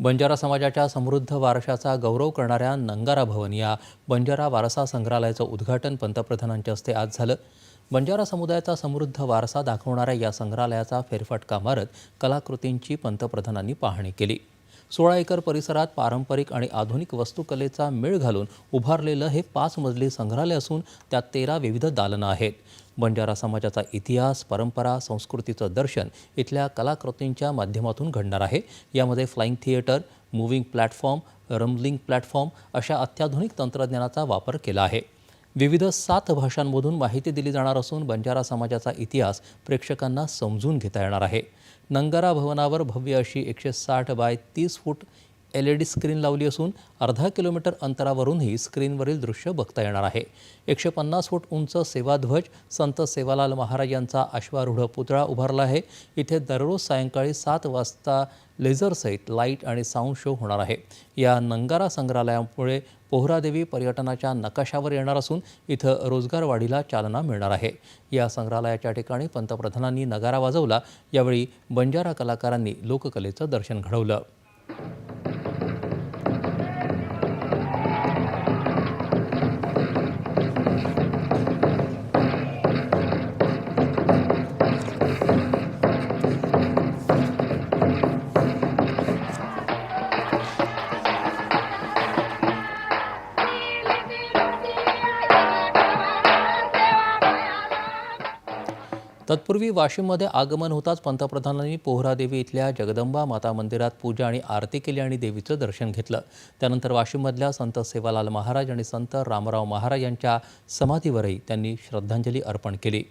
बंजारा समाजाच्या समृद्ध वारशाचा गौरव करणाऱ्या नंगारा भवन या बंजारा वारसा संग्रहालयाचं उद्घाटन पंतप्रधानांच्या हस्ते आज झालं. बंजारा समुदायाचा समृद्ध वारसा दाखवणाऱ्या या संग्रहालयाचा फेरफटका मारत कलाकृतींची पंतप्रधानांनी पाहणी केली. सोळा एकर परिसरात पारंपरिक आणि आधुनिक वस्तुकलेचा मेळ घालून उभारलेलं हे पाच मजली संग्रहालय असून त्यात तेरा विविध दालनं आहेत. बंजारा समाजाचा इतिहास परंपरा संस्कृतीचं दर्शन इथल्या कलाकृतींच्या माध्यमातून घडणार आहे. यामध्ये flying theatre moving platform rumbling platform अशा अत्याधुनिक तंत्रज्ञानाचा वापर केला आहे. विविध सात भाषांमधून माहिती दिली जाणार असून बंजारा समाजाचा इतिहास प्रेक्षकांना समजून घेता येणार आहे. नंगारा भवनावर भव्य अशी एकशे साठ बाय तीस foot L E D screen लावली असून अर्धा किलोमीटर अंतरावरूनही स्क्रीनवरील दृश्य बघता येणार आहे. एकशे पन्नास फूट उंच सेवाध्वज संत सेवालाल महाराज यांचा अश्वारूढ पुतळा उभारला आहे. इथे दररोज सायंकाळी सात वाजता लेझरसहित लाइट आणि साऊंड शो होणार आहे. या नंगारा संग्रहालयामुळे पोहरादेवी पर्यटनाच्या नकाशावर येणार असून इथं रोजगार वाढीला चालना मिळणार आहे. या संग्रहालयाच्या ठिकाणी पंतप्रधानांनी नगारा वाजवला. यावेळी बंजारा कलाकारांनी लोककलेचं दर्शन घडवलं. तत्पूर्वी वाशिममध्ये आगमन होताच पंतप्रधानांनी पोहरादेवी इथल्या जगदंबा माता मंदिरात पूजा आणि आरती केली आणि देवीचं दर्शन घेतलं. त्यानंतर वाशिममधल्या संत सेवालाल महाराज आणि संत रामराव महाराज यांच्या समाधीवरही त्यांनी श्रद्धांजली अर्पण केली.